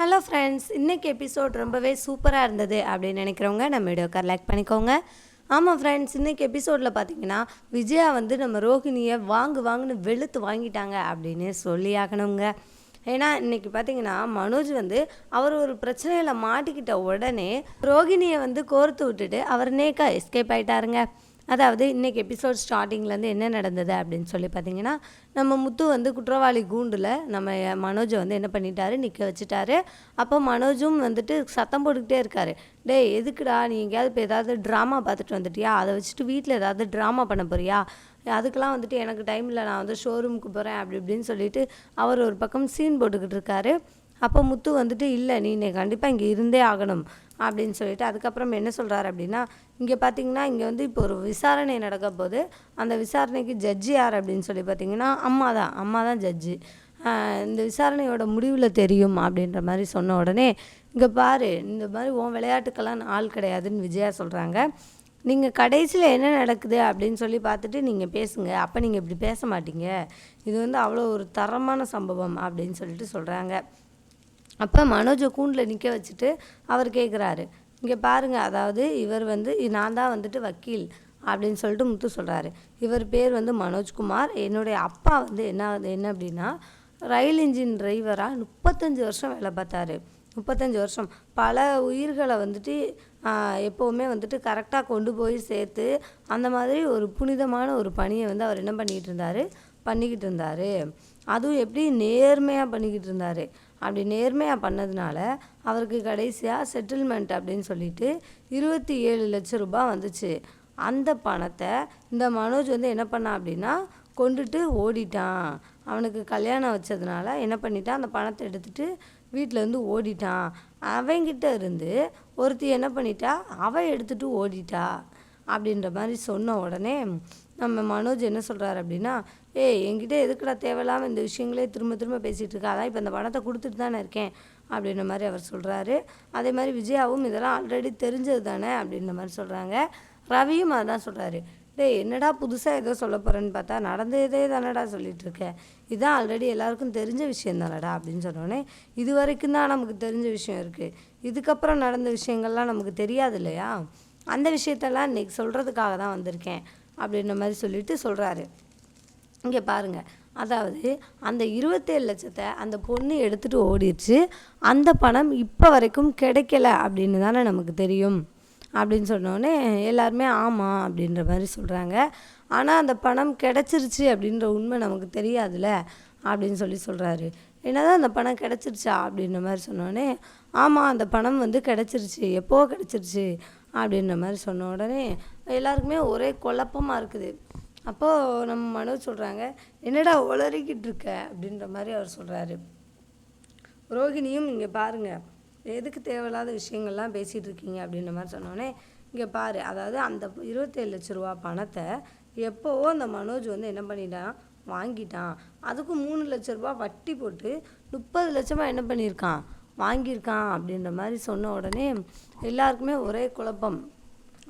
Hello friends இன்றைக்கி episode ரொம்பவே சூப்பராக இருந்தது அப்படின்னு நினைக்கிறவங்க நம்ம வீடியோக்கார் லைக் பண்ணிக்கோங்க. ஆமாம் ஃப்ரெண்ட்ஸ் இன்றைக்கி எபிசோடில் பார்த்தீங்கன்னா விஜயா வந்து நம்ம ரோஹிணியை வாங்கு வாங்குன்னு வெளுத்து வாங்கிட்டாங்க அப்படின்னு சொல்லி ஆகணுங்க. ஏன்னா இன்றைக்கி பார்த்தீங்கன்னா மனோஜ் வந்து அவர் ஒரு பிரச்சனையில் மாட்டிக்கிட்ட உடனே ரோகிணியை வந்து கோர்த்து விட்டுட்டு அவர் நேக்கா எஸ்கேப் ஆயிட்டாருங்க. அதாவது இன்றைக்கி எபிசோட் ஸ்டார்டிங்லேருந்து என்ன நடந்தது அப்படின்னு சொல்லி பார்த்தீங்கன்னா நம்ம முத்து வந்து குற்றவாளி கூண்டில் நம்ம மனோஜை வந்து என்ன பண்ணிட்டாரு? நிற்க வச்சுட்டாரு. அப்போ மனோஜும் வந்துட்டு சத்தம் போட்டுக்கிட்டே இருக்காரு. டேய் எதுக்குடா? நீ எங்கேயாவது இப்போ ஏதாவது ட்ராமா பார்த்துட்டு வந்துட்டியா? அதை வச்சுட்டு வீட்டில் ஏதாவது ட்ராமா பண்ண போறியா? அதுக்கெலாம் வந்துட்டு எனக்கு டைம் இல்லை. நான் வந்து ஷோரூமுக்கு போகிறேன் அப்படி இப்படின்னு சொல்லிட்டு அவர் ஒரு பக்கம் சீன் போட்டுக்கிட்டு இருக்காரு. அப்போ முத்து வந்துட்டு இல்லை நீ கண்டிப்பாக இங்கே இருந்தே ஆகணும். அப்படின்னு சொல்லிட்டு அதுக்கப்புறம் என்ன சொல்கிறாரு அப்படின்னா இங்கே பார்த்தீங்கன்னா இங்கே வந்து இப்போ ஒரு விசாரணை நடக்க போது அந்த விசாரணைக்கு ஜட்ஜி யார் அப்படின்னு சொல்லி பார்த்தீங்கன்னா அம்மா தான். அம்மா தான் ஜட்ஜி இந்த விசாரணையோட முடிவில் தெரியும் அப்படின்ற மாதிரி சொன்ன உடனே இங்கே பாரு இந்த மாதிரி உன் விளையாட்டுக்கெல்லாம் ஆள் கிடையாதுன்னு விஜயா சொல்கிறாங்க நீங்கள் கடைசியில் என்ன நடக்குது அப்படின்னு சொல்லி பார்த்துட்டு நீங்கள் பேசுங்க. அப்போ நீங்கள் இப்படி பேச மாட்டீங்க. இது வந்து அவ்வளோ ஒரு தரமான சம்பவம் அப்படின்னு சொல்லிட்டு சொல்கிறாங்க அப்போ மனோஜை கூண்டில் நிற்க வச்சுட்டு அவர் கேட்குறாரு இங்கே பாருங்கள் அதாவது இவர் வந்து நான் தான் வந்துட்டு வக்கீல் அப்படின்னு சொல்லிட்டு முத்து சொல்கிறாரு இவர் பேர் வந்து மனோஜ்குமார். என்னுடைய அப்பா வந்து என்ன என்ன அப்படின்னா ரயில் இன்ஜின் டிரைவராக முப்பத்தஞ்சு வருஷம் வேலை பார்த்தாரு. முப்பத்தஞ்சு வருஷம். பல உயிர்களை வந்துட்டு எப்போவுமே வந்துட்டு கரெக்டாக கொண்டு போய் சேர்த்து அந்த மாதிரி ஒரு புனிதமான ஒரு பணியை வந்து அவர் என்ன பண்ணிக்கிட்டு இருந்தார்? பண்ணிக்கிட்டு இருந்தார். அதுவும் எப்படி நேர்மையாக பண்ணிக்கிட்டு இருந்தார். அப்படி நேர்மையாக பண்ணதுனால அவருக்கு கடைசியாக செட்டில்மெண்ட் அப்படின்னு சொல்லிட்டு இருபத்தி ஏழு லட்சம் ரூபாய் வந்துச்சு. அந்த பணத்தை இந்த மனோஜ் வந்து என்ன பண்ணான் அப்படின்னா கொண்டுட்டு ஓடிட்டான். அவனுக்கு கல்யாணம் வச்சதுனால என்ன பண்ணிட்டான்? அந்த பணத்தை எடுத்துகிட்டு வீட்டிலேருந்து ஓடிட்டான். அவங்கிட்ட இருந்து ஒருத்தி என்ன பண்ணிட்டா அவள் எடுத்துகிட்டு ஓடிட்டா அப்படின்ற மாதிரி சொன்ன உடனே நம்ம மனோஜ் என்ன சொல்கிறாரு அப்படின்னா ஏய் என்கிட்ட எதுக்குடா தேவையில்லாமல் இந்த விஷயங்களே திரும்ப திரும்ப பேசிகிட்டு இருக்கா? அதான் இப்போ இந்த படத்தை கொடுத்துட்டு தானே இருக்கேன் அப்படின்ற மாதிரி அவர் சொல்கிறாரு அதே மாதிரி விஜயாவும் இதெல்லாம் ஆல்ரெடி தெரிஞ்சது தானே அப்படின்ற மாதிரி சொல்கிறாங்க ரவியும் அதான் சொல்கிறாரு டேய் என்னடா புதுசாக ஏதோ சொல்ல போகிறேன்னு பார்த்தா நடந்ததே தானடா சொல்லிட்டு இருக்கேன் இதான் ஆல்ரெடி எல்லாருக்கும் தெரிஞ்ச விஷயம் தானடா அப்படின்னு சொன்னோடனே இது வரைக்கும் தான் நமக்கு தெரிஞ்ச விஷயம் இருக்குது இதுக்கப்புறம் நடந்த விஷயங்கள்லாம் நமக்கு தெரியாது இல்லையா? அந்த விஷயத்தெல்லாம் இன்றைக்கி சொல்கிறதுக்காக தான் வந்திருக்கேன் அப்படின்ற மாதிரி சொல்லிட்டு சொல்கிறாரு இங்கே பாருங்கள் அதாவது அந்த இருபத்தேழு லட்சத்தை அந்த பொண்ணு எடுத்துகிட்டு ஓடிடுச்சு. அந்த பணம் இப்போ வரைக்கும் கிடைக்கல அப்படின்னு தானே நமக்கு தெரியும். அப்படின்னு சொன்னோடனே எல்லாருமே ஆமாம் அப்படின்ற மாதிரி சொல்கிறாங்க ஆனால் அந்த பணம் கிடச்சிருச்சு அப்படின்ற உண்மை நமக்கு தெரியாதுல்ல அப்படின்னு சொல்லி சொல்கிறாரு என்னதான் அந்த பணம் கிடச்சிருச்சா அப்படின்ற மாதிரி சொன்னோடனே ஆமாம் அந்த பணம் வந்து கிடச்சிருச்சு. எப்போ கிடச்சிருச்சு? அப்படின்ற மாதிரி சொன்ன உடனே எல்லாருக்குமே ஒரே குழப்பமாக இருக்குது. அப்போது நம்ம மனோஜ் சொல்கிறாங்க என்னடா உளறிக்கிட்டு இருக்க? அப்படின்ற மாதிரி அவர் சொல்கிறாரு ரோகிணியும் இங்கே பாருங்கள் எதுக்கு தேவையில்லாத விஷயங்கள்லாம் பேசிகிட்டு இருக்கீங்க? அப்படின்ற மாதிரி சொன்னோடனே இங்கே பாரு அதாவது அந்த இருபத்தேழு லட்ச ரூபா பணத்தை எப்போவோ அந்த மனோஜ் வந்து என்ன பண்ணிட்டான்? வாங்கிட்டான். அதுக்கு மூணு லட்ச ரூபா வட்டி போட்டு முப்பது லட்சமாக என்ன பண்ணியிருக்கான்? வாங்கியிருக்கான். அப்படின்ற மாதிரி சொன்ன உடனே எல்லாருக்குமே ஒரே குழப்பம்.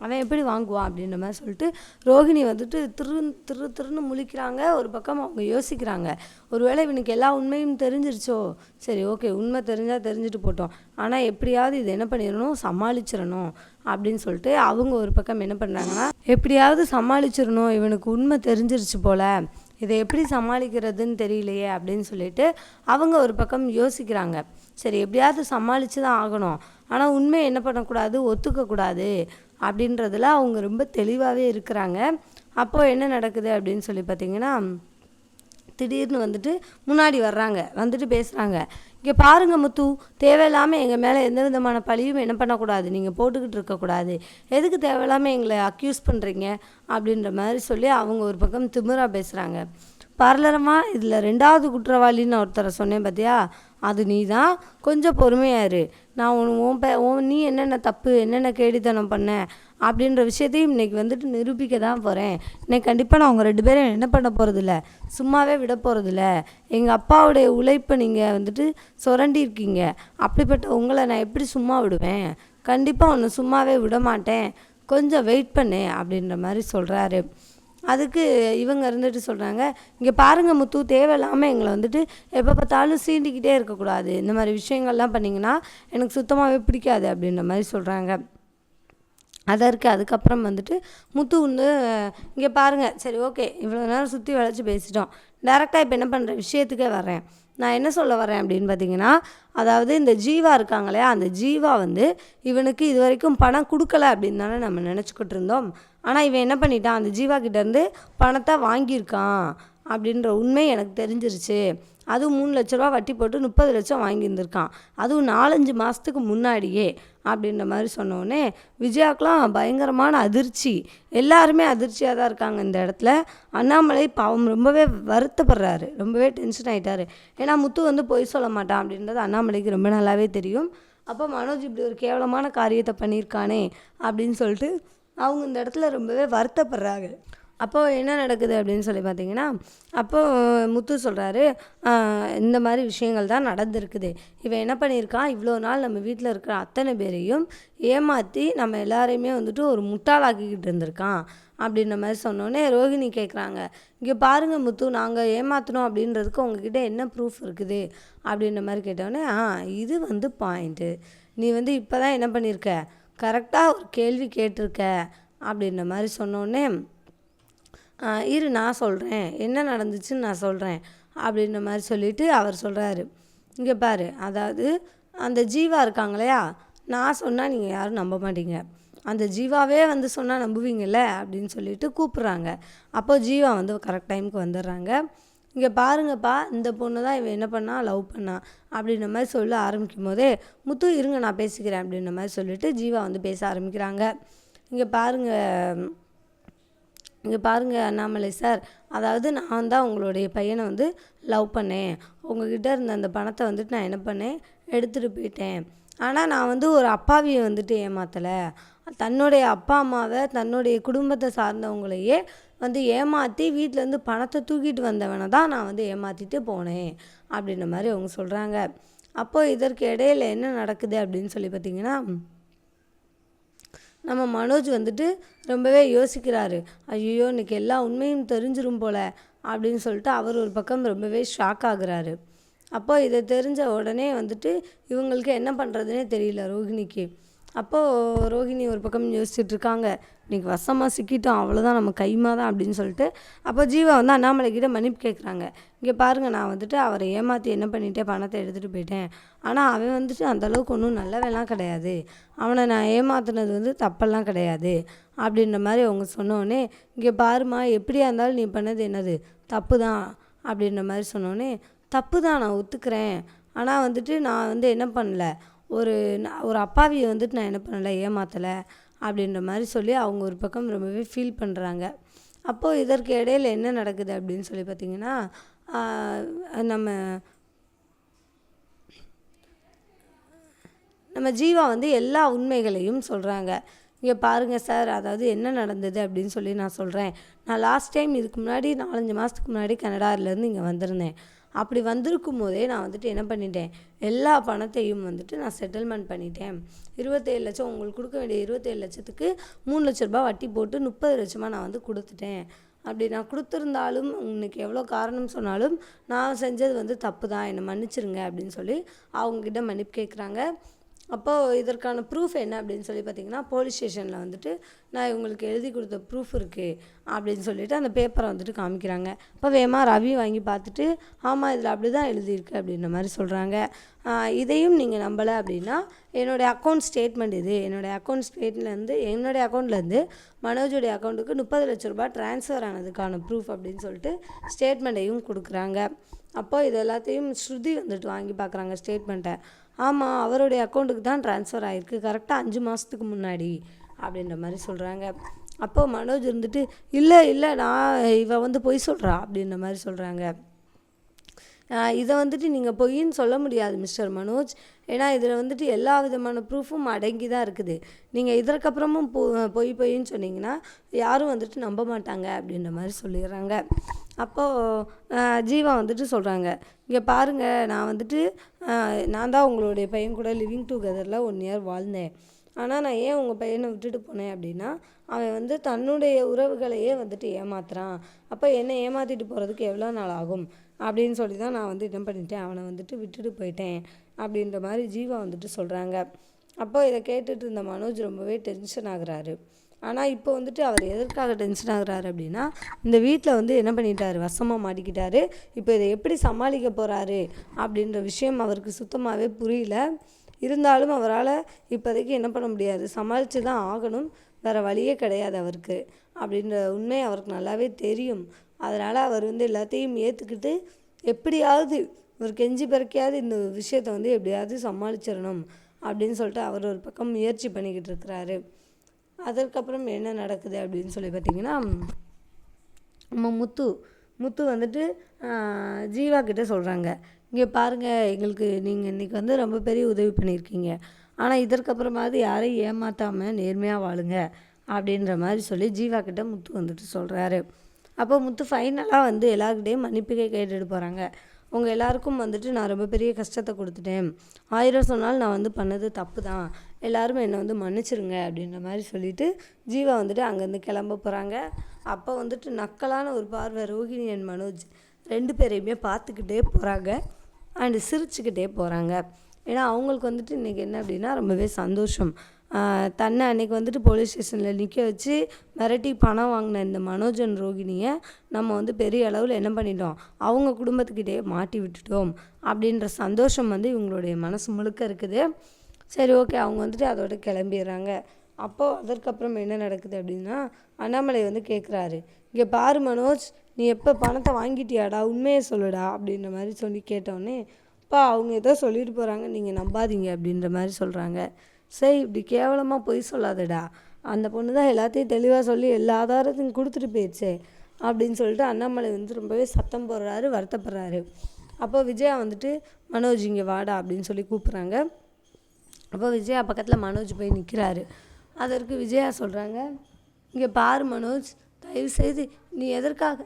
அவன் எப்படி வாங்குவான் அப்படின்ற மாதிரி சொல்லிட்டு ரோஹிணி வந்துட்டு திரு திரு திருன்னு முழிக்கிறாங்க. ஒரு பக்கம் அவங்க யோசிக்கிறாங்க. ஒருவேளை இவனுக்கு எல்லா உண்மையும் தெரிஞ்சிருச்சோ? சரி ஓகே உண்மை தெரிஞ்சால் தெரிஞ்சுட்டு போட்டோம். ஆனால் எப்படியாவது இது என்ன பண்ணிடணும்? சமாளிச்சிடணும் அப்படின்னு சொல்லிட்டு அவங்க ஒரு பக்கம் என்ன பண்ணுறாங்கன்னா எப்படியாவது சமாளிச்சிடணும். இவனுக்கு உண்மை தெரிஞ்சிருச்சு போல். இதை எப்படி சமாளிக்கிறதுன்னு தெரியலையே அப்படின்னு சொல்லிட்டு அவங்க ஒரு பக்கம் யோசிக்கிறாங்க. சரி எப்படியாவது சமாளித்து தான் ஆகணும். ஆனால் உண்மையை என்ன பண்ணக்கூடாது? ஒத்துக்கக்கூடாது. அப்படின்றதுல அவங்க ரொம்ப தெளிவாகவே இருக்கிறாங்க. அப்போது என்ன நடக்குது அப்படின்னு சொல்லி பார்த்தீங்கன்னா திடீர்னு வந்துட்டு முன்னாடி வர்றாங்க வந்துட்டு பேசுகிறாங்க இங்கே பாருங்க முத்து தேவையில்லாமல் எங்கள் மேலே எந்த விதமான பழியும் என்ன பண்ணக்கூடாது நீங்கள் போட்டுக்கிட்டு இருக்கக்கூடாது. எதுக்கு தேவையில்லாமல் எங்களை அக்யூஸ் பண்ணுறீங்க அப்படின்ற மாதிரி சொல்லி அவங்க ஒரு பக்கம் திமிராக பேசுகிறாங்க பரலரமாக இதில் ரெண்டாவது குற்றவாளின்னு ஒருத்தரை சொன்னேன் பார்த்தியா அது நீ தான் கொஞ்சம் பொறுமையாக இரு. நான் உன் உன் பே உன் நீ என்னென்ன தப்பு என்னென்ன கேடித்தனம் பண்ண அப்படின்ற விஷயத்தையும் இன்றைக்கி வந்துட்டு நிரூபிக்க தான் போகிறேன் இன்னைக்கு கண்டிப்பாக நான் உங்கள் ரெண்டு பேரும் என்ன பண்ண போகிறதில்ல சும்மாவே விட போகிறதில்ல எங்கள் அப்பாவுடைய உழைப்பை நீங்கள் வந்துட்டு சுரண்டிருக்கீங்க. அப்படிப்பட்ட உங்களை நான் எப்படி சும்மா விடுவேன்? கண்டிப்பாக ஒன்று சும்மாவே விட மாட்டேன் கொஞ்சம் வெயிட் பண்ணு அப்படின்ற மாதிரி சொல்கிறாரு அதுக்கு இவங்க இருந்துட்டு சொல்கிறாங்க இங்கே பாருங்கள் முத்து தேவையில்லாமல் எங்களை வந்துட்டு எப்போ பார்த்தாலும் சீண்டிக்கிட்டே இருக்கக்கூடாது. இந்த மாதிரி விஷயங்கள்லாம் பண்ணிங்கன்னா எனக்கு சுத்தமாகவே பிடிக்காது அப்படின்ற மாதிரி சொல்கிறாங்க அதற்கு அதுக்கப்புறம் வந்துட்டு முத்து வந்து இங்கே பாருங்கள் சரி ஓகே இவ்வளோ நேரம் சுற்றி வளைச்சி பேசிட்டோம். டேரெக்டாக இப்போ என்ன பண்ணுற விஷயத்துக்கே வரேன் நான் என்ன சொல்ல வரேன் அப்படின்னு பார்த்தீங்கன்னா அதாவது இந்த ஜீவா இருக்காங்களே அந்த ஜீவா வந்து இவனுக்கு இது வரைக்கும் பணம் கொடுக்கல அப்படின்னு தானே நம்ம நினச்சிக்கிட்டு இருந்தோம். ஆனால் இவன் என்ன பண்ணிட்டான்? அந்த ஜீவா கிட்டேருந்து பணத்தை வாங்கியிருக்கான் அப்படின்ற உண்மை எனக்கு தெரிஞ்சிருச்சு. அதுவும் மூணு லட்ச ரூபா வட்டி போட்டு முப்பது லட்சம் வாங்கியிருந்திருக்கான். அதுவும் நாலஞ்சு மாதத்துக்கு முன்னாடியே அப்படின்ற மாதிரி சொன்னோடனே விஜயாக்கெலாம் பயங்கரமான அதிர்ச்சி. எல்லாருமே அதிர்ச்சியாக தான் இருக்காங்க இந்த இடத்துல. அண்ணாமலை பாவம் ரொம்பவே வருத்தப்படுறாரு. ரொம்பவே டென்ஷன் ஆகிட்டாரு ஏன்னா முத்து வந்து பொய் சொல்ல மாட்டான் அப்படின்றது அண்ணாமலைக்கு ரொம்ப நல்லாவே தெரியும். அப்போ மனோஜ் இப்படி ஒரு கேவலமான காரியத்தை பண்ணியிருக்கானே அப்படின்னு சொல்லிட்டு அவங்க இந்த இடத்துல ரொம்பவே வருத்தப்படுறாங்க. அப்போது என்ன நடக்குது அப்படின்னு சொல்லி பார்த்தீங்கன்னா அப்போது முத்து சொல்கிறாரு இந்த மாதிரி விஷயங்கள் தான் நடந்திருக்குது. இவன் என்ன பண்ணியிருக்கான்? இவ்வளோ நாள் நம்ம வீட்டில் இருக்கிற அத்தனை பேரையும் ஏமாற்றி நம்ம எல்லாரையுமே வந்துட்டு ஒரு முட்டாளாக்கிக்கிட்டு இருந்திருக்கான் அப்படின்ற மாதிரி சொன்னோன்னே ரோஹிணி கேட்குறாங்க இங்கே பாருங்கள் முத்து நாங்கள் ஏமாற்றினோம் அப்படின்றதுக்கு உங்ககிட்ட என்ன ப்ரூஃப் இருக்குது? அப்படின்ற மாதிரி கேட்டோடனே ஆ இது வந்து பாயிண்ட்டு நீ வந்து இப்போ தான் என்ன பண்ணியிருக்க? கரெக்டாக ஒரு கேள்வி கேட்டிருக்க அப்படின்ற மாதிரி சொன்னோடனே இரு நான் சொல்கிறேன் என்ன நடந்துச்சுன்னு நான் சொல்கிறேன் அப்படின்ற மாதிரி சொல்லிவிட்டு அவர் சொல்கிறாரு இங்கே பாரு அதாவது அந்த ஜீவா இருக்காங்க இல்லையா நான் சொன்னால் நீங்கள் யாரும் நம்ப மாட்டீங்க. அந்த ஜீவாவே வந்து சொன்னால் நம்புவீங்கள்ல அப்படின்னு சொல்லிட்டு கூப்பிட்றாங்க. அப்போது ஜீவா வந்து கரெக்ட் டைமுக்கு வந்துடுறாங்க. இங்கே பாருங்கப்பா இந்த பொண்ணு தான் இவன் என்ன பண்ணா லவ் பண்ணா அப்படின்ற மாதிரி சொல்ல ஆரம்பிக்கும் போதே முத்து இருங்க நான் பேசிக்கிறேன் அப்படின்ற மாதிரி சொல்லிவிட்டு ஜீவா வந்து பேச ஆரம்பிக்கிறாங்க. இங்கே பாருங்கள் இங்கே பாருங்கள் அண்ணாமலை சார் அதாவது நான் தான் உங்களுடைய பையனை வந்து லவ் பண்ணேன். உங்ககிட்ட இருந்த அந்த பணத்தை வந்துட்டு நான் என்ன பண்ணேன்? எடுத்துகிட்டு போயிட்டேன். ஆனால் நான் வந்து ஒரு அப்பாவியை வந்துட்டு ஏமாத்தலை. தன்னுடைய அப்பா அம்மாவை தன்னுடைய குடும்பத்தை சார்ந்தவங்களையே வந்து ஏமாற்றி வீட்டிலேருந்து பணத்தை தூக்கிட்டு வந்தவனை தான் நான் வந்து ஏமாற்றிட்டு போனேன் அப்படின்ற மாதிரி அவங்க சொல்கிறாங்க அப்போது இதற்கு இடையில் என்ன நடக்குது அப்படின்னு சொல்லி பார்த்தீங்கன்னா நம்ம மனோஜ் வந்துட்டு ரொம்பவே யோசிக்கிறாரு. ஐயோ இன்னைக்கு எல்லா உண்மையும் தெரிஞ்சிரும் போல அப்படின்னு சொல்லிட்டு அவர் ஒரு பக்கம் ரொம்பவே ஷாக் ஆகுறாரு. அப்போ இதை தெரிஞ்ச உடனே வந்துட்டு இவங்களுக்கு என்ன பண்ணுறதுனே தெரியல ரோஹிணிக்கு. அப்போது ரோஹிணி ஒரு பக்கம் யோசிச்சுட்டு இருக்காங்க இன்றைக்கி வசமாக சிக்கிட்டோம் அவ்வளோதான் நம்ம கைமா தான் அப்படின்னு சொல்லிட்டு அப்போ ஜீவா வந்து அண்ணாமலை கிட்ட மன்னிப்பு கேட்குறாங்க இங்கே பாருங்கள் நான் வந்துட்டு அவரை ஏமாற்றி என்ன பண்ணிட்டேன் பணத்தை எடுத்துகிட்டு போயிட்டேன். ஆனால் அவன் வந்துட்டு அந்தளவுக்கு ஒன்றும் நல்லவெல்லாம் கிடையாது. அவனை நான் ஏமாத்தினது வந்து தப்பெல்லாம் கிடையாது அப்படின்ற மாதிரி அவங்க சொன்னோடனே இங்கே பாருமா எப்படியா இருந்தாலும் நீ பண்ணது என்னது? தப்பு தான் அப்படின்ற மாதிரி சொன்னோடனே தப்பு தான் நான் ஒத்துக்கிறேன். ஆனால் வந்துட்டு நான் வந்து என்ன பண்ணல? ஒரு நான் ஒரு அப்பாவியை வந்துட்டு நான் என்ன பண்ணலை ஏமாற்றலை அப்படின்ற மாதிரி சொல்லி அவங்க ஒரு பக்கம் ரொம்பவே ஃபீல் பண்ணுறாங்க அப்போது இதற்கு இடையில என்ன நடக்குது அப்படின்னு சொல்லி பார்த்தீங்கன்னா நம்ம நம்ம ஜீவா வந்து எல்லா உண்மைகளையும் சொல்கிறாங்க இங்கே பாருங்கள் சார் அதாவது என்ன நடந்தது அப்படின்னு சொல்லி நான் சொல்கிறேன் நான் லாஸ்ட் டைம் இதுக்கு முன்னாடி நாலஞ்சு மாதத்துக்கு முன்னாடி கனடாவிலேருந்து இங்கே வந்திருந்தேன். அப்படி வந்திருக்கும் போதே நான் வந்துட்டு என்ன பண்ணிட்டேன்? எல்லா பணத்தையும் வந்துட்டு நான் செட்டில்மெண்ட் பண்ணிட்டேன். இருபத்தேழு லட்சம் உங்களுக்கு கொடுக்க வேண்டிய இருபத்தேழு லட்சத்துக்கு மூணு லட்ச ரூபாய் வட்டி போட்டு முப்பது லட்சமாக நான் வந்து கொடுத்துட்டேன். அப்படி நான் கொடுத்துருந்தாலும் உனக்கு எவ்வளோ காரணம் சொன்னாலும் நான் செஞ்சது வந்து தப்பு தான். என்னை மன்னிச்சிருங்க அப்படின்னு சொல்லி அவங்கக்கிட்ட மன்னிப்பு கேட்குறாங்க. அப்போது இதற்கான ப்ரூஃப் என்ன அப்படின்னு சொல்லி பார்த்தீங்கன்னா போலீஸ் ஸ்டேஷனில் வந்துட்டு நான் இவங்களுக்கு எழுதி கொடுத்த ப்ரூஃப் இருக்குது அப்படின்னு சொல்லிட்டு அந்த பேப்பரை வந்துட்டு காமிக்கிறாங்க. அப்போ வேமா ரவி வாங்கி பார்த்துட்டு ஆமாம் இதில் அப்படி தான் எழுதியிருக்கு அப்படின்ற மாதிரி சொல்கிறாங்க இதையும் நீங்கள் நம்பலை அப்படின்னா என்னுடைய அக்கௌண்ட் ஸ்டேட்மெண்ட் இது. என்னுடைய அக்கௌண்ட் ஸ்டேட்லேருந்து என்னுடைய அக்கௌண்ட்லேருந்து மனோஜுடைய அக்கௌண்ட்டுக்கு முப்பது லட்ச ரூபாய் ட்ரான்ஸ்ஃபர் ஆனதுக்கான ப்ரூஃப் அப்படின்னு சொல்லிட்டு ஸ்டேட்மெண்ட்டையும் கொடுக்குறாங்க. அப்போ இது எல்லாத்தையும் ஸ்ருதி வந்துட்டு வாங்கி பார்க்குறாங்க ஸ்டேட்மெண்ட்டை ஆமாம் அவருடைய அக்கௌண்ட்டுக்கு தான் ட்ரான்ஸ்ஃபர் ஆகிருக்கு கரெக்டாக அஞ்சு மாதத்துக்கு முன்னாடி அப்படின்ற மாதிரி சொல்கிறாங்க அப்போ மனோஜ் இருந்துட்டு இல்லை இல்லை நான் இவ வந்து பொய் சொல்கிறா அப்படின்ற மாதிரி சொல்கிறாங்க இதை வந்துட்டு நீங்கள் பொய்ன்னு சொல்ல முடியாது மிஸ்டர் மனோஜ். ஏன்னா இதில் வந்துட்டு எல்லா விதமான ப்ரூஃபும் அடங்கி தான் இருக்குது. நீங்கள் இதற்கப்புறமும் பொ பொய் பொய்ன்னு சொன்னீங்கன்னா யாரும் வந்துட்டு நம்ப மாட்டாங்க அப்படின்ற மாதிரி சொல்லிடுறாங்க. அப்போது ஜீவா வந்துட்டு சொல்கிறாங்க இங்கே பாருங்கள் நான் வந்துட்டு நான் தான் உங்களுடைய பையன் கூட லிவிங் டுகெதரில் ஒன் இயர் வாழ்ந்தேன். ஆனால் நான் ஏன் உங்கள் பையனை விட்டுட்டு போனேன் அப்படின்னா அவன் வந்து தன்னுடைய உறவுகளையே வந்துட்டு ஏமாத்துறான். அப்போ என்னை ஏமாற்றிட்டு போகிறதுக்கு எவ்வளோ நாள் ஆகும்? அப்படின்னு சொல்லி தான் நான் வந்து என்ன பண்ணிட்டேன். அவனை வந்துட்டு விட்டுட்டு போயிட்டேன் அப்படின்ற மாதிரி ஜீவா வந்துட்டு சொல்கிறாங்க அப்போ இதை கேட்டுட்டு இருந்த மனோஜ் ரொம்பவே டென்ஷன் ஆகுறாரு. ஆனால் இப்போ வந்துட்டு அவர் எதற்காக டென்ஷன் ஆகுறாரு அப்படின்னா இந்த வீட்டில் வந்து என்ன பண்ணிட்டாரு? வசமாக மாட்டிக்கிட்டாரு. இப்போ இதை எப்படி சமாளிக்க போகிறாரு அப்படின்ற விஷயம் அவருக்கு சுத்தமாகவே புரியல. இருந்தாலும் அவரால் இப்போதைக்கு என்ன பண்ண முடியாது? சமாளித்து தான் ஆகணும். வேறு வழியே கிடையாது அவருக்கு. அப்படின்ற உண்மை அவருக்கு நல்லாவே தெரியும். அதனால் அவர் வந்து எல்லாத்தையும் ஏற்றுக்கிட்டு எப்படியாவது ஒரு கெஞ்சி பிறக்கையாவது இந்த விஷயத்தை வந்து எப்படியாவது சமாளிச்சிடணும் அப்படின்னு சொல்லிட்டு அவர் ஒரு பக்கம் முயற்சி பண்ணிக்கிட்டு இருக்கிறாரு. அதற்கப்புறம் என்ன நடக்குது அப்படின்னு சொல்லி பார்த்தீங்கன்னா நம்ம முத்து முத்து வந்துட்டு ஜீவா கிட்டே சொல்கிறாங்க இங்கே பாருங்கள் எங்களுக்கு நீங்கள் இன்றைக்கி வந்து ரொம்ப பெரிய உதவி பண்ணியிருக்கீங்க. ஆனால் இதற்கப்புறமாவது யாரையும் ஏமாற்றாமல் நேர்மையாக வாழுங்க அப்படின்ற மாதிரி சொல்லி ஜீவா கிட்ட முத்து வந்துட்டு சொல்கிறாரு அப்போ முத்து ஃபைனலாக வந்து எல்லாருக்கிட்டையும் மன்னிப்புக்கை கேட்டுட்டு போகிறாங்க உங்கள் எல்லாருக்கும் வந்துட்டு நான் ரொம்ப பெரிய கஷ்டத்தை கொடுத்துட்டேன். ஆயிரம் சொன்னாலும் நான் வந்து பண்ணது தப்பு தான் எல்லாரும் என்னை வந்து மன்னிச்சிருங்க அப்படின்ற மாதிரி சொல்லிட்டு ஜீவா வந்துட்டு அங்கேருந்து கிளம்ப போகிறாங்க அப்போ வந்துட்டு நக்கலான ஒரு பார்வை ரோஹிணி அண்ட் மனோஜ் ரெண்டு பேரையுமே பார்த்துக்கிட்டே போகிறாங்க அண்டு சிரிச்சுக்கிட்டே போகிறாங்க ஏன்னா அவங்களுக்கு வந்துட்டு இன்றைக்கி என்ன அப்படின்னா ரொம்பவே சந்தோஷம். தன்னை அன்னைக்கு வந்துட்டு போலீஸ் ஸ்டேஷனில் நிற்க வச்சு மிரட்டி பணம் வாங்கின இந்த மனோஜன் ரோகிணியை நம்ம வந்து பெரிய அளவில் என்ன பண்ணிட்டோம்? அவங்க குடும்பத்துக்கிட்டே மாட்டி விட்டுட்டோம். அப்படின்ற சந்தோஷம் வந்து இவங்களுடைய மனசு முழுக்க இருக்குது. சரி ஓகே. அவங்க வந்துட்டு அதோட கிளம்பிடுறாங்க. அப்போது அதற்கப்புறம் என்ன நடக்குது அப்படின்னா அண்ணாமலை வந்து கேட்குறாரு இங்கே பாரு மனோஜ் நீ எப்போ பணத்தை வாங்கிட்டியாடா? உண்மையை சொல்லுடா அப்படின்ற மாதிரி சொல்லி கேட்டோடனே அப்பா அவங்க ஏதோ சொல்லிட்டு போகிறாங்க நீங்கள் நம்பாதீங்க அப்படின்ற மாதிரி சொல்கிறாங்க சே இப்படி கேவலமாக பொய் சொல்லாதடா. அந்த பொண்ணு தான் எல்லாத்தையும் தெளிவாக சொல்லி எல்லா ஆதாரத்தையும் கொடுத்துட்டு போயிடுச்சே அப்படின்னு சொல்லிட்டு அண்ணாமலை வந்து ரொம்பவே சத்தம் போடுறாரு வருத்தப்படுறாரு. அப்போ விஜயா வந்துட்டு மனோஜ் இங்கே வாடா அப்படின்னு சொல்லி கூப்பிட்றாங்க. அப்போ விஜயா பக்கத்தில் மனோஜ் போய் நிற்கிறாரு அதற்கு விஜயா சொல்கிறாங்க இங்கே பாரு மனோஜ் தயவுசெய்து நீ எதற்காக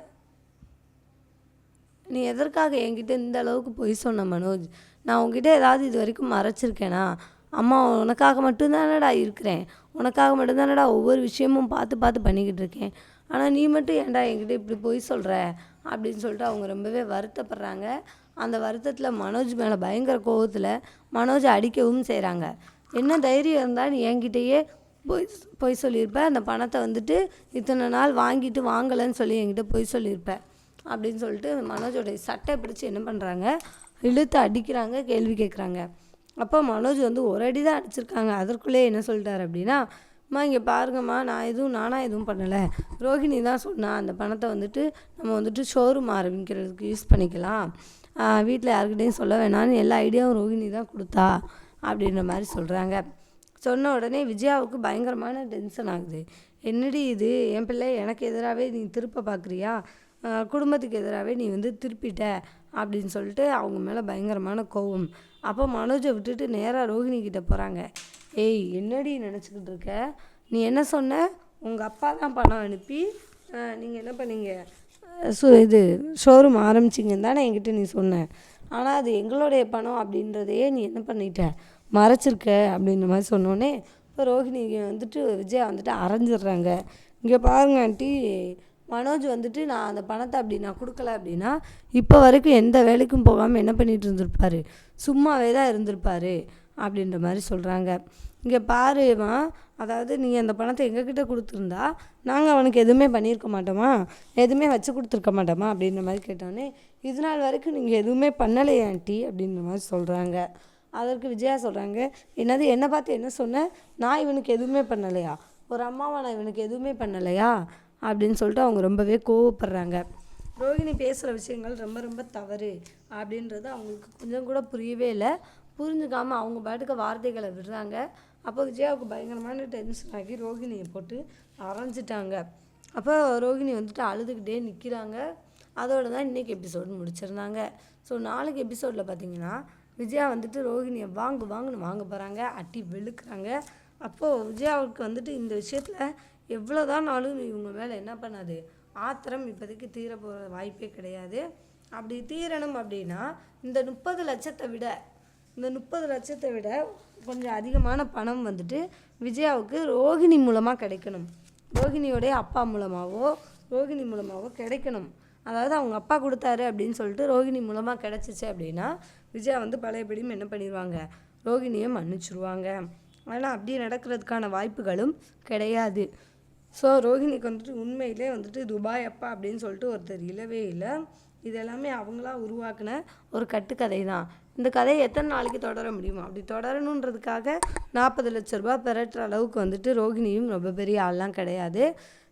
நீ எதற்காக என்கிட்ட இந்த அளவுக்கு பொய் சொன்ன மனோஜ்? நான் உங்ககிட்ட ஏதாவது இது வரைக்கும் மறைச்சிருக்கேனா? அம்மா உனக்காக மட்டும்தானடா இருக்கிறேன். உனக்காக மட்டும்தானடா ஒவ்வொரு விஷயமும் பார்த்து பார்த்து பண்ணிக்கிட்டு இருக்கேன். ஆனால் நீ மட்டும் ஏன்டா என்கிட்ட இப்படி பொய் சொல்கிற அப்படின்னு சொல்லிட்டு அவங்க ரொம்பவே வருத்தப்படுறாங்க. அந்த வருத்தத்தில் மனோஜ் மேலே பயங்கர கோபத்தில் மனோஜ் அடிக்கவும் செய்கிறாங்க என்ன தைரியம் இருந்தால் நீ என்கிட்டயே பொய் பொய் சொல்லியிருப்பேன் அந்த பணத்தை வந்துட்டு இத்தனை நாள் வாங்கிட்டு வாங்கலைன்னு சொல்லி என்கிட்ட பொய் சொல்லியிருப்பேன் அப்படின்னு சொல்லிட்டு மனோஜோடைய சட்டை பிடிச்சி என்ன பண்ணுறாங்க இழுத்து அடிக்கிறாங்க கேள்வி கேட்குறாங்க அப்போ மனோஜ் வந்து ஒரு அடி தான் அடிச்சிருக்காங்க. அதற்குள்ளே என்ன சொல்லிட்டாரு அப்படின்னா அம்மா இங்கே பாருங்கம்மா நான் எதுவும் நானாக எதுவும் பண்ணலை. ரோஹிணி தான் சொன்னா அந்த பணத்தை வந்துட்டு நம்ம வந்துட்டு ஷோரூம் ஆரம்பிக்கிறதுக்கு யூஸ் பண்ணிக்கலாம். வீட்டில் யாருக்கிட்டையும் சொல்ல வேணாம்னு எல்லா ஐடியாவும் ரோஹிணி தான் கொடுத்தா அப்படின்ற மாதிரி சொல்கிறாங்க சொன்ன உடனே விஜயாவுக்கு பயங்கரமான டென்ஷன் ஆகுது. என்னடி இது? என் பிள்ளை எனக்கு எதிராகவே நீ திருப்ப பார்க்குறியா குடும்பத்துக்கு எதிராகவே நீ வந்து திருப்பிட்ட. அப்படின்னு சொல்லிட்டு அவங்க மேலே பயங்கரமான கோவம். அப்போ மனோஜை விட்டுட்டு நேராக ரோஹிணி கிட்டே போகிறாங்க ஏய் என்னடி நினச்சிக்கிட்டு இருக்க? நீ என்ன சொன்ன? உங்கள் அப்பா தான் பணம் அனுப்பி நீங்கள் என்ன பண்ணீங்க? ஸோ இது ஷோரூம் ஆரம்பிச்சிங்கன்னு தானே என்கிட்ட நீ சொன்ன. ஆனால் அது எங்களுடைய பணம் அப்படின்றதையே நீ என்ன பண்ணிட்ட? மறைச்சிருக்க அப்படின்ற மாதிரி சொன்னோன்னே இப்போ ரோஹிணி வந்துட்டு விஜயா வந்துட்டு அரைஞ்சிடுறாங்க. இங்கே பாருங்க ஆண்டி. மனோஜ் வந்துட்டு நான் அந்த பணத்தை அப்படி நான் கொடுக்கல அப்படின்னா இப்போ வரைக்கும் எந்த வேலைக்கும் போகாமல் என்ன பண்ணிட்டு இருந்திருப்பாரு? சும்மாவே தான் இருந்திருப்பாரு அப்படின்ற மாதிரி சொல்கிறாங்க இங்கே பாருமா அதாவது நீங்கள் அந்த பணத்தை எங்ககிட்ட கொடுத்துருந்தா நாங்கள் அவனுக்கு எதுவுமே பண்ணியிருக்க மாட்டோமா? எதுவுமே வச்சு கொடுத்துருக்க மாட்டோமா? அப்படின்ற மாதிரி கேட்டோன்னே இது நாள் வரைக்கும் நீங்கள் எதுவுமே பண்ணலையே ஆண்டி அப்படின்ற மாதிரி சொல்கிறாங்க அதற்கு விஜயா சொல்கிறாங்க என்னது என்னை பார்த்து என்ன சொன்னேன் நான் இவனுக்கு எதுவுமே பண்ணலையா? ஒரு அம்மாவை நான் இவனுக்கு எதுவுமே பண்ணலையா? அப்படின்னு சொல்லிட்டு அவங்க ரொம்பவே கோவப்படுறாங்க. ரோகிணி பேசுகிற விஷயங்கள் ரொம்ப ரொம்ப தவறு அப்படின்றது அவங்களுக்கு கொஞ்சம் கூட புரியவே இல்லை. புரிஞ்சுக்காமல் அவங்க பாட்டுக்கு வார்த்தைகளை விடுறாங்க. அப்போ விஜயாவுக்கு பயங்கரமான டென்ஷன் ஆகி ரோகிணியை போட்டு அரைஞ்சிட்டாங்க. அப்போ ரோகிணி வந்துட்டு அழுதுகிட்டே நிற்கிறாங்க அதோட தான் இன்றைக்கி எபிசோடு முடிச்சிருந்தாங்க. ஸோ நாளைக்கு எபிசோடில் பார்த்தீங்கன்னா விஜயா வந்துட்டு ரோகிணியை வாங்கு வாங்குன்னு வாங்க போகிறாங்க அட்டி வெளுக்கிறாங்க. அப்போது விஜயாவுக்கு வந்துட்டு இந்த விஷயத்தில் எவ்வளோதான் நாளும் இவங்க மேலே என்ன பண்ணாது? ஆத்திரம் இப்போதைக்கு தீர போகிற வாய்ப்பே கிடையாது. அப்படி தீரணும் அப்படின்னா இந்த முப்பது லட்சத்தை விட இந்த முப்பது லட்சத்தை விட கொஞ்சம் அதிகமான பணம் வந்துட்டு விஜயாவுக்கு ரோகிணி மூலமாக கிடைக்கணும். ரோகிணியோடைய அப்பா மூலமாகவோ ரோகிணி மூலமாகவோ கிடைக்கணும். அதாவது அவங்க அப்பா கொடுத்தாரு அப்படின்னு சொல்லிட்டு ரோகிணி மூலமாக கிடச்சிச்சு அப்படின்னா விஜயா வந்து பழையபடியும் என்ன பண்ணிடுவாங்க ரோகிணியை மன்னிச்சிருவாங்க. ஆனால் அப்படி நடக்கிறதுக்கான வாய்ப்புகளும் கிடையாது. ஸோ ரோஹிணிக்கு வந்துட்டு உண்மையிலே வந்துட்டு துபாய் அப்பா அப்படின்னு சொல்லிட்டு ஒருத்தர் இல்லவே இல்லை. இது எல்லாமே அவங்களா உருவாக்கின ஒரு கட்டுக்கதை தான். இந்த கதையை எத்தனை நாளைக்கு தொடர முடியும்? அப்படி தொடரணுன்றதுக்காக நாற்பது லட்ச ரூபாய் பெறட்டுற அளவுக்கு வந்துட்டு ரோகிணியும் ரொம்ப பெரிய ஆள்லாம் கிடையாது.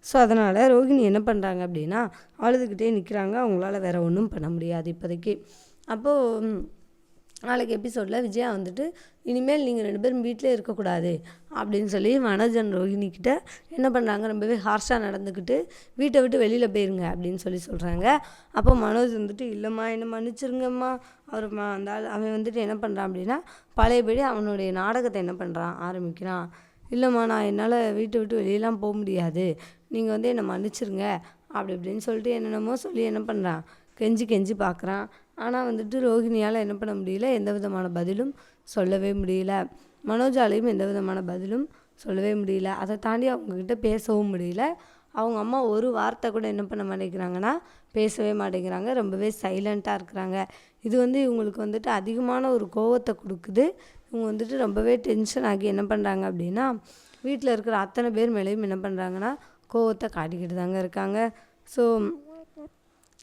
ஸோ அதனால் ரோகிணி என்ன பண்ணுறாங்க அப்படின்னா அழுதுகிட்டே நிற்கிறாங்க அவங்களால வேறு ஒன்றும் பண்ண முடியாது இப்போதைக்கு. அப்போது நாளைக்கு எபிசோடில் விஜயா வந்துட்டு இனிமேல் நீங்கள் ரெண்டு பேரும் வீட்டிலே இருக்கக்கூடாது அப்படின்னு சொல்லி மனோஜன் ரோஹிணி என்ன பண்ணுறாங்க ரொம்பவே ஹார்ஷாக நடந்துக்கிட்டு வீட்டை விட்டு வெளியில் போயிருங்க அப்படின்னு சொல்லி சொல்கிறாங்க அப்போ மனோஜ் வந்துட்டு இல்லைம்மா என்ன மன்னிச்சிருங்கம்மா. அவர் அந்த ஆள் அவன் வந்துட்டு என்ன பண்ணுறான் அப்படின்னா பழையபடி அவனுடைய நாடகத்தை என்ன பண்ணுறான் ஆரம்பிக்கிறான். இல்லைம்மா நான் என்னால் வீட்டை விட்டு வெளியெல்லாம் போக முடியாது. நீங்கள் வந்து என்னை மன்னிச்சிருங்க அப்படி இப்படின்னு சொல்லிட்டு என்னென்னமோ சொல்லி என்ன பண்ணுறான் கெஞ்சி கெஞ்சி பார்க்குறான் ஆனால் வந்துட்டு ரோஹிணியால் என்ன பண்ண முடியல? எந்த விதமான பதிலும் சொல்லவே முடியல. மனோஜாலையும் எந்த விதமான பதிலும் சொல்லவே முடியல. அதை தாண்டி அவங்கக்கிட்ட பேசவும் முடியல. அவங்க அம்மா ஒரு வார்த்தை கூட என்ன பண்ண மாட்டேங்கிறாங்கன்னா பேசவே மாட்டேங்கிறாங்க. ரொம்பவே சைலண்ட்டாக இருக்கிறாங்க. இது வந்து இவங்களுக்கு வந்துட்டு அதிகமான ஒரு கோவத்தை கொடுக்குது. இவங்க வந்துட்டு ரொம்பவே டென்ஷன் ஆகி என்ன பண்ணுறாங்க அப்படின்னா வீட்டில் இருக்கிற அத்தனை பேர் மேலேயும் என்ன பண்ணுறாங்கன்னா கோவத்தை காட்டிக்கிட்டு தாங்க இருக்காங்க. ஸோ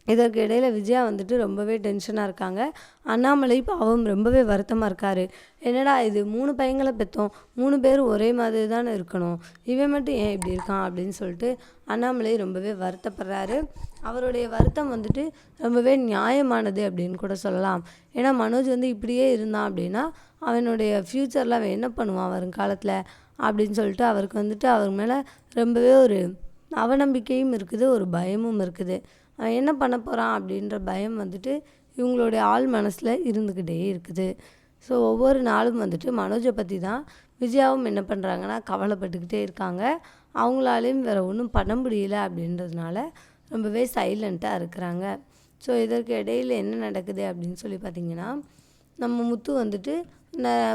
இதற்கு இடையில விஜயா வந்துட்டு ரொம்பவே டென்ஷனாக இருக்காங்க. அண்ணாமலை பாவம் ரொம்பவே வருத்தமாக இருக்கார். என்னடா இது மூணு பையங்களை பெற்றோம் மூணு பேரும் ஒரே மாதிரி தானே இருக்கணும். இவன் மட்டும் ஏன் இப்படி இருக்கான் அப்படின்னு சொல்லிட்டு அண்ணாமலை ரொம்பவே வருத்தப்படுறாரு. அவருடைய வருத்தம் வந்துட்டு ரொம்பவே நியாயமானது அப்படின்னு கூட சொல்லலாம். ஏன்னா மனோஜ் வந்து இப்படியே இருந்தான் அப்படின்னா அவனுடைய ஃப்யூச்சரில் அவன் என்ன பண்ணுவான் வருங்காலத்தில் அப்படின்னு சொல்லிட்டு அவருக்கு வந்துட்டு அவர் மேலே ரொம்பவே ஒரு அவநம்பிக்கையும் இருக்குது ஒரு பயமும் இருக்குது. என்ன பண்ண போகிறான் அப்படின்ற பயம் வந்துட்டு இவங்களுடைய ஆள் மனசில் இருந்துக்கிட்டே இருக்குது. ஸோ ஒவ்வொரு நாளும் வந்துட்டு மனோஜை பற்றி தான் விஜயாவும் என்ன பண்ணுறாங்கன்னா கவலைப்பட்டுக்கிட்டே இருக்காங்க. அவங்களாலையும் வேறு ஒன்றும் பண்ண முடியல அப்படின்றதுனால ரொம்பவே சைலண்ட்டாக இருக்கிறாங்க. ஸோ இதற்கு இடையில் என்ன நடக்குது அப்படின்னு சொல்லி பார்த்தீங்கன்னா நம்ம முத்து வந்துட்டு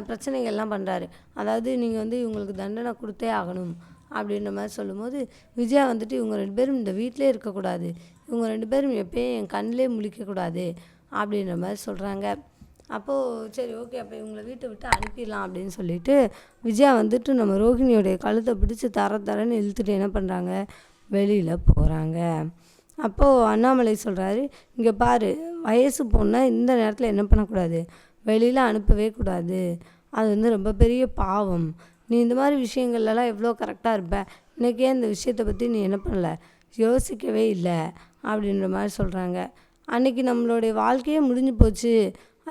பிரச்சனைகள்லாம் பண்ணுறாரு அதாவது நீங்கள் வந்து இவங்களுக்கு தண்டனை கொடுத்தே ஆகணும் அப்படின்ற மாதிரி சொல்லும்போது விஜயா வந்துட்டு இவங்க ரெண்டு பேரும் இந்த வீட்டிலே இருக்கக்கூடாது. இவங்க ரெண்டு பேரும் எப்பயும் என் கண்ணிலே முழிக்கக்கூடாது அப்படின்ற மாதிரி சொல்கிறாங்க அப்போது சரி ஓகே அப்போ இவங்களை வீட்டை விட்டு அனுப்பிடலாம் அப்படின்னு சொல்லிட்டு விஜயா வந்துட்டு நம்ம ரோஹிணியோடைய கழுத்தை பிடிச்சி தர தரன்னு இழுத்துட்டு என்ன பண்ணுறாங்க வெளியில் போகிறாங்க அப்போது அண்ணாமலை சொல்கிறாரு இங்கே பாரு வயசு பொண்ணால் இந்த நேரத்தில் என்ன பண்ணக்கூடாது? வெளியில் அனுப்பவே கூடாது. அது வந்து ரொம்ப பெரிய பாவம். நீ இந்த மாதிரி விஷயங்கள்லாம் எவ்வளோ கரெக்டாக இருப்ப. இன்றைக்கே இந்த விஷயத்தை பற்றி நீ என்ன பண்ணல? யோசிக்கவே இல்லை. அப்படின்ற மாதிரி சொல்கிறாங்க அன்றைக்கி நம்மளுடைய வாழ்க்கையே முடிஞ்சு போச்சு.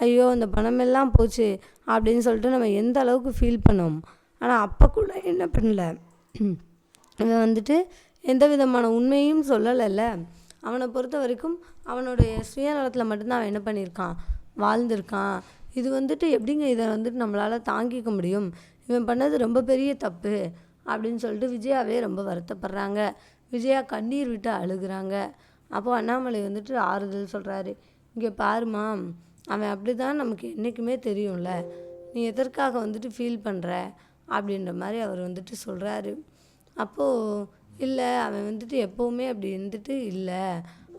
ஐயோ அந்த பணமெல்லாம் போச்சு அப்படின்னு சொல்லிட்டு நம்ம எந்த அளவுக்கு ஃபீல் பண்ணோம். ஆனால் அப்போ கூட என்ன பண்ணல. இவன் வந்துட்டு எந்த விதமான உண்மையும் சொல்லலைல்ல. அவனை பொறுத்த வரைக்கும் அவனுடைய சுயநலத்தில் மட்டும்தான் அவன் என்ன பண்ணியிருக்கான்? வாழ்ந்திருக்கான். இது வந்துட்டு எப்படிங்க இதை வந்துட்டு நம்மளால் தாங்கிக்க முடியும்? இவன் பண்ணது ரொம்ப பெரிய தப்பு அப்படின்னு சொல்லிட்டு விஜயாவே ரொம்ப வருத்தப்படுறாங்க. விஜயா கண்ணீர் விட்டு அழுகுறாங்க. அப்போது அண்ணாமலை வந்துட்டு ஆறுதல் சொல்கிறாரு இங்கே பாருமா அவன் அப்படி தான் நமக்கு என்றைக்குமே தெரியும்ல. நீ எதற்காக வந்துட்டு ஃபீல் பண்ணுற அப்படின்ற மாதிரி அவர் வந்துட்டு சொல்கிறாரு அப்போது இல்லை அவன் வந்துட்டு எப்போவுமே அப்படி இருந்துட்டு இல்லை.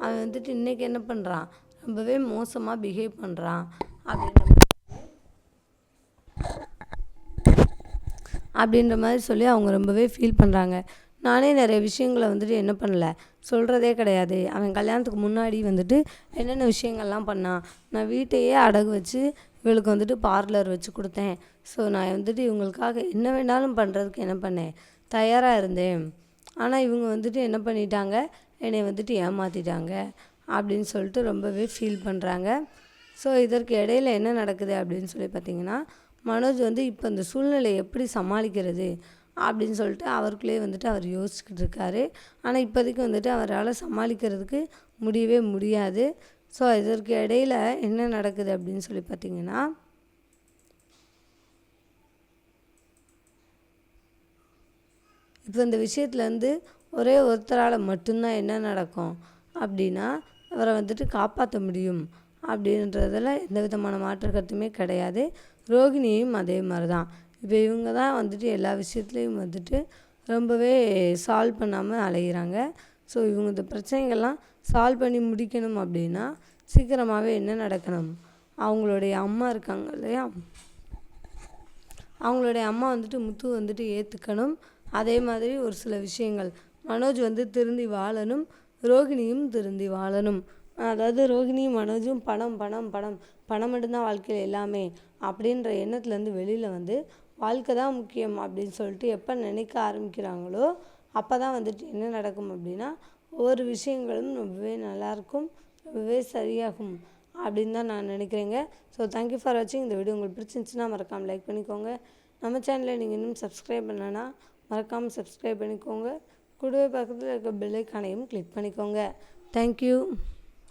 அவன் வந்துட்டு இன்றைக்கி என்ன பண்ணுறான் ரொம்பவே மோசமாக பிஹேவ் பண்ணுறான் அப்படின்ற அப்படின்ற மாதிரி சொல்லி அவங்க ரொம்பவே ஃபீல் பண்ணுறாங்க நானே நிறைய விஷயங்களை வந்துட்டு என்ன பண்ணல. சொல்கிறதே கிடையாது. அவன் கல்யாணத்துக்கு முன்னாடி வந்துட்டு என்னென்ன விஷயங்கள்லாம் பண்ணான். நான் வீட்டையே அடகு வச்சு இவளுக்கு வந்துட்டு பார்லர் வச்சு கொடுத்தேன். ஸோ நான் வந்துட்டு இவங்களுக்காக என்ன வேணாலும் பண்ணுறதுக்கு என்ன பண்ணேன்? தயாராக இருந்தேன். ஆனால் இவங்க வந்துட்டு என்ன பண்ணிட்டாங்க? என்னை வந்துட்டு ஏமாற்றிட்டாங்க அப்படின்னு சொல்லிட்டு ரொம்பவே ஃபீல் பண்ணுறாங்க ஸோ இதற்கு இடையில என்ன நடக்குது அப்படின்னு சொல்லி பார்த்தீங்கன்னா மனோஜ் வந்து இப்போ இந்த சூழ்நிலையை எப்படி சமாளிக்கிறது? அப்படின்னு சொல்லிட்டு அவருக்குள்ளேயே வந்துட்டு அவர் யோசிச்சுக்கிட்டு இருக்காரு. ஆனால் இப்போதைக்கு வந்துட்டு அவரால் சமாளிக்கிறதுக்கு முடியவே முடியாது. ஸோ இதற்கு இடையில என்ன நடக்குது அப்படின்னு சொல்லி பார்த்தீங்கன்னா இப்போ இந்த விஷயத்துலேருந்து ஒரே ஒருத்தரால் மட்டும்தான் என்ன நடக்கும் அப்படின்னா அவரை வந்துட்டு காப்பாற்ற முடியும் அப்படின்றதுல எந்த விதமான மாற்று கருத்துமே கிடையாது. ரோகிணியும் அதே மாதிரி தான் இப்போ இவங்க தான் வந்துட்டு எல்லா விஷயத்துலேயும் வந்துட்டு ரொம்பவே சால்வ் பண்ணாமல் அலைகிறாங்க ஸோ இவங்க இந்த பிரச்சனைகள்லாம் சால்வ் பண்ணி முடிக்கணும் அப்படின்னா சீக்கிரமாகவே என்ன நடக்கணும்? அவங்களுடைய அம்மா இருக்காங்க இல்லையா? அவங்களுடைய அம்மா வந்துட்டு முத்து வந்துட்டு ஏற்றுக்கணும் அதே மாதிரி ஒரு சில விஷயங்கள். மனோஜ் வந்து திருந்தி வாழணும். ரோகிணியும் திருந்தி வாழணும். அதாவது ரோகிணியும் மனோஜும் பணம் பணம் பணம் பணம் மட்டும்தான் வாழ்க்கையில் எல்லாமே அப்படின்ற எண்ணத்துலேருந்து வெளியில் வந்து வாழ்க்கை தான் முக்கியம் அப்படின்னு சொல்லிட்டு எப்போ நினைக்க ஆரம்பிக்கிறாங்களோ அப்போ தான் வந்துட்டு என்ன நடக்கும் அப்படின்னா ஒவ்வொரு விஷயங்களும் ரொம்பவே நல்லாயிருக்கும் ரொம்பவே சரியாகும் அப்படின்னு தான் நான் நினைக்கிறேங்க. ஸோ தேங்க்யூ ஃபார் வாட்சிங் இந்த வீடியோ உங்களுக்கு பிடிச்சிருந்துச்சுன்னா மறக்காமல் லைக் பண்ணிக்கோங்க. நம்ம சேனலை நீங்கள் இன்னும் சப்ஸ்கிரைப் பண்ணலன்னா மறக்காமல் சப்ஸ்கிரைப் பண்ணிக்கோங்க. கூடவே பக்கத்தில் இருக்க பெல்லைக்கானையும் கிளிக் பண்ணிக்கோங்க. தேங்க்யூ